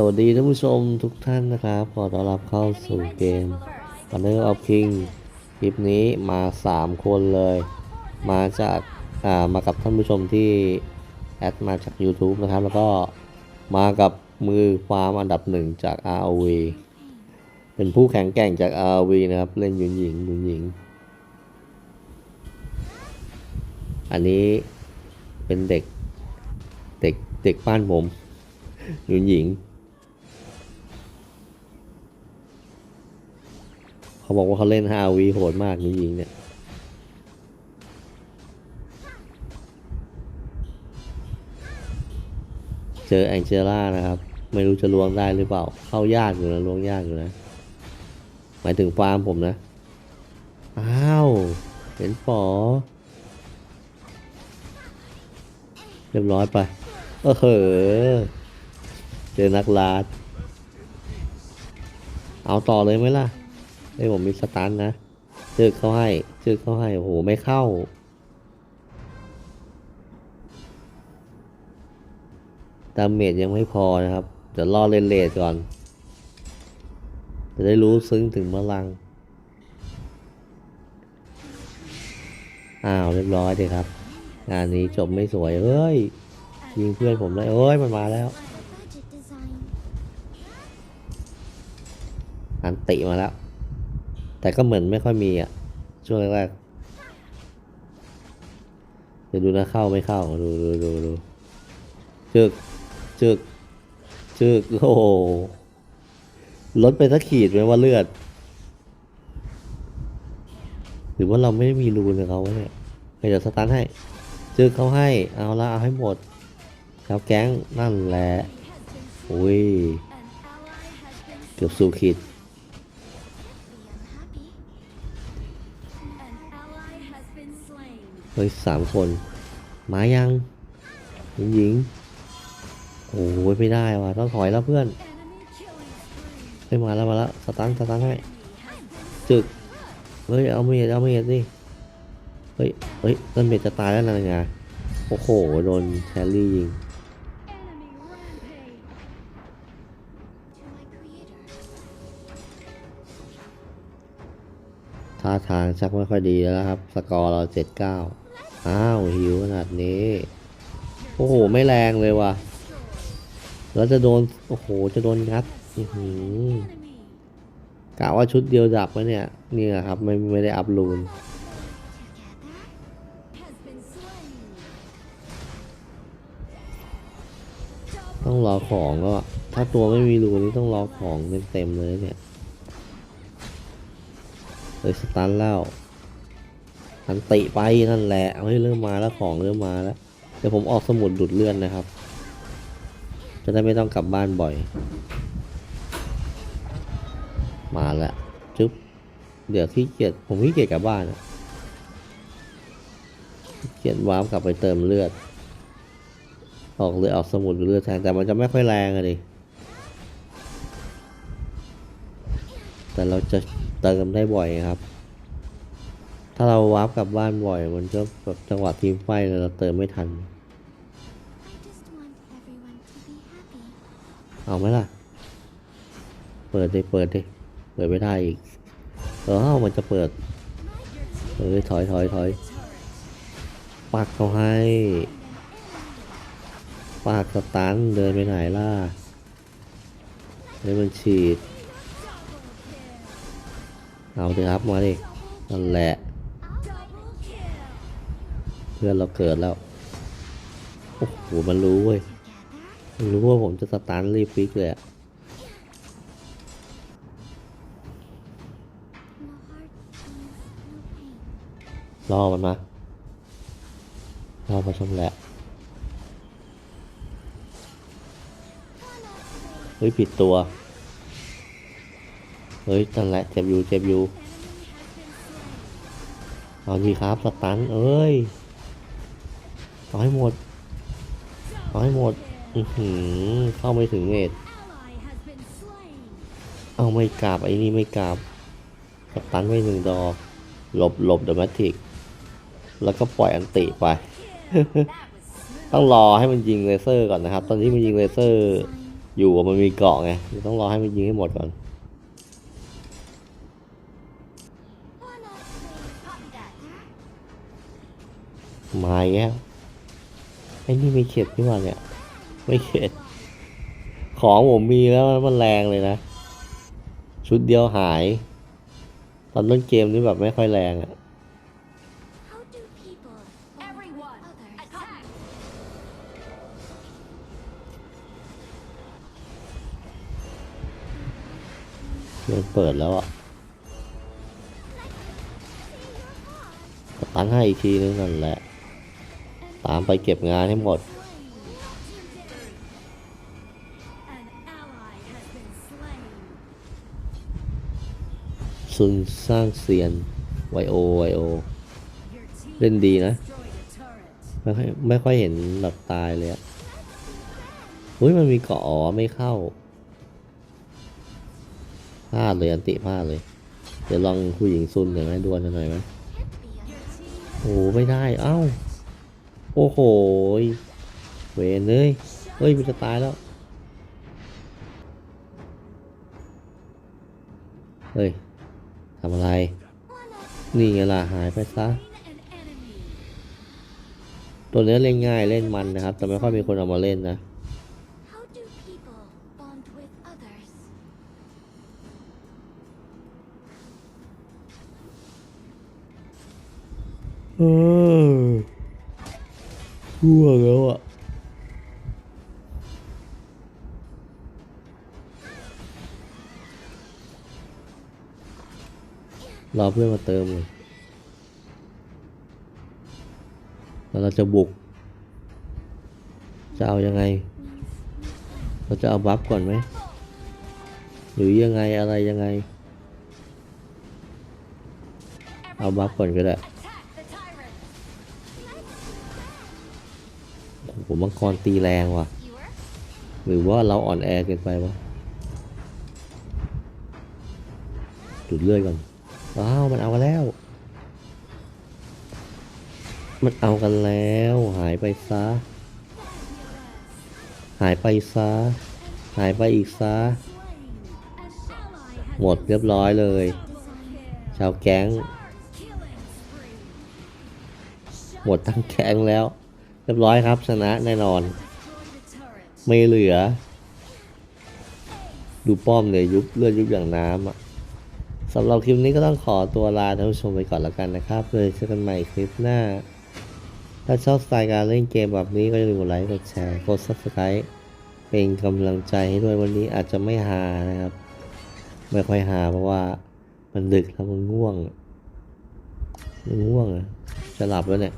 สวัสดีท่านผู้ชมทุกท่านนะครับ ขอต้อนรับเข้าสู่เกม Honor of King คลิปนี้มา 3 คนเลย มาจากอ่ามากับท่านผู้ชมที่ แอดมาจาก YouTube นะครับ แล้วก็มากับมือฟาร์มอันดับหนึ่งจาก ROV เป็นผู้แข็งแกร่งจาก ROV นะครับ เล่นยุนหญิงยุนหญิง อันนี้เป็นเด็กเด็กเด็กบ้านผม หญิงหญิง เขาบอกว่าเขาเล่น5วีโหดมากหญิวิงเนี่ยเจอแองเจล่านะครับ ไม่รู้จะลวงได้หรือเปล่า เข้ายากอยู่นะลวงยากอยู่นะ หมายถึงฟาร์มผมนะ อ้าว เห็นปอเรียบร้อยไปเออเหอเจอนักลาด เอาต่อเลยไหมล่ะ เฮ้ผมมีสตันนะจึกเขาให้จึกเขาให้ โอ้โห ไม่เข้า ดาเมจยังไม่พอนะครับ เดี๋ยวรอเล่นเลทก่อน จะได้รู้ซึ้งถึงพลัง อ้าว เรียบร้อยเลยครับ งานนี้จบไม่สวย เฮ้ย ยิงเพื่อนผมได้เอ้ย มันมาแล้วอันติมาแล้ว แต่ก็เหมือนไม่ค่อยมีอะ ช่วงแรกๆเดี๋ยวดูนะเข้าไม่เข้า ดูดูดูดูจึกจึกจึกโอ้ลดไปสักขีดไหมว่าเลือด หรือว่าเราไม่ได้มีรูนกับเขาเนี่ยเดี๋ยวสตาร์ทให้จึกเขาให้เอาละเอาให้หมดครับแก๊งนั่นแหละอุ้ยเกือบสู่ขีด ฮ้ยสามคน มายังหญิงหญิงโอ้ยไม่ได้ว่ะต้องถอยแล้วเพื่อนเฮ้ยมาแล้วมาแล้วสตันสตันให้จึกเฮ้ยเอาเมียเอาเมียดดิเฮ้ยเฮ้ยต้นเมียจะตายแล้วนะไงโอ้โหโดนแคลรี่ยิงท่าทางชักไม่ค่อยดีแล้วครับ สกอร์เราเจ็ดเก้า อ้าวหิวขนาดนี้ โอ้โห ไม่แรงเลยว่ะ แล้วจะโดน โอ้โห จะโดนงัดอือหืกะว่าชุดเดียวดับไหมเนี่ย เนี่ยครับ ไม่ไม่ได้อัพลูนต้องรอของก็ ถ้าตัวไม่มีรูนี่ต้องรอของเต็มๆเลยเนี่ยเลยสตันแล้ว อันติไปนั่นแหละเฮ้ยเริ่มมาแล้วของเริ่มมาแล้ว เดี๋ยวผมออกสมุดดูดเลื่อนนะครับ จะได้ไม่ต้องกลับบ้านบ่อย มาแล้วจุ๊บเดี๋ยวที่เกียจผมขี้เกียจกลับบ้านอะเกียจวาร์ปกลับไปเติมเลือด ออกเลยออกสมุดเลือดแทนแต่มันจะไม่ค่อยแรงอะดิแต่เราจะเติมได้บ่อยครับ ถ้าเราวาร์ปกลับบ้านบ่อย มันก็แบบจังหวะทีมไฟเราเติมไม่ทัน เอาไหมล่ะ เปิดดิเปิดดิเปิดไม่ได้อีกเออมันจะเปิดเฮ้ยถอยถอยถอยปักเขาให้ปากสตันเดินไปไหนล่ะเฮ้มันฉีด เอาดิครับมาดินั่นแหละ เพื่อนเราเกิดแล้ว โอ้โห มันรู้เว้ยมันรู้ว่าผมจะสตันรีบฟิกเลยอะรอมันมารอมาชมแหละ เฮ้ย ผิดตัว เฮ้ยนั่นแหละเจ็บอยู่ เจ็บอยู่ เอาดีครับ สตัน เอ้ย เอให้หมดเอให้หมดอือหือเข้าไม่ถึงเนตเอาไม่กราบไอ้นี่ไม่กราบสตันไว้หนึ่งดอกหลบหลบเดอะแมทริกแล้วก็ปล่อยอันติไป ต้องรอให้มันยิงเลเซอร์ก่อนนะครับ ตอนที่มันยิงเลเซอร์อยู่มันมีเกาะไงต้องรอให้มันยิงให้หมดก่อนมาอีกแล้ว อ้นี่ไม่เข็ดนี่หว่าเนี่ย ไม่เข็ด ของผมมีแล้วมันแรงเลยนะ ชุดเดียวหาย ตอนต้นเกมนี่แบบไม่ค่อยแรงอะมันเปิดแล้วอะตันให้อีกทีนึงนั่นแหละ ตามไปเก็บงานให้หมด ซุนสร้างเซียนไวโอไวโอ เล่นดีนะ ไม่ค่อยไม่ค่อยเห็นแบบตายเลยอะเฮ้ยมันมีเกาะอ๋อไม่เข้าพลาดเลยอันติพลาดเลย เดี๋ยวลองผู้หญิงซุนหน่อยไหมดวลหน่อยไหมโอ้ไม่ได้ เอ้า อ้โหเวนเลยเฮ้ยมันจะตายแล้ว เฮ้ยทำอะไร นี่ไงล่ะหายไปซะ ตัวเนี้เล่นง่ายเล่นมันนะครับ แต่ไม่ค่อยมีคนเอามาเล่นนะ How do people bond with others? เออ ทั่วแล้วอะรอเพื่อนมาเติมเลยแล้วเราจะบุก จะเอายังไง เราจะเอาบัฟก่อนไหม หรือยังไงอะไรยังไง เอาบัฟก่อนก็ได้ โอ้โหมังกรตีแรงว่ะ หรือว่าเราอ่อนแอเกินไปวะดูดเลื่อดก่อนว้าวมันเอากันแล้ว มันเอากันแล้ว หายไปซะหายไปซะหายไปอีกซะหมดเรียบร้อยเลย ชาวแก๊ง หมดทั้งแก๊งแล้ว รียบร้อยครับชนะแน่นอน ไม่เหลือ ดูป้อมเลยยุบเลือดยุบอย่างน้ำอะสำหรับคลิปนี้ก็ต้องขอตัวลาท่านผู้ชมไปก่อนแล้วกันนะครับ เลยเจอกันใหม่คลิปหน้า ถ้าชอบสไตล์การเล่นเกมแบบนี้ก็อย่าลืมกดไลค์กดแชร์กด subscribe เป็นกำลังใจให้ด้วยวันนี้อาจจะไม่หานะครับ ไม่ค่อยหาเพราะว่ามันดึกแล้วมันง่วงมันง่วงอะจะหลับแล้วเนี่ย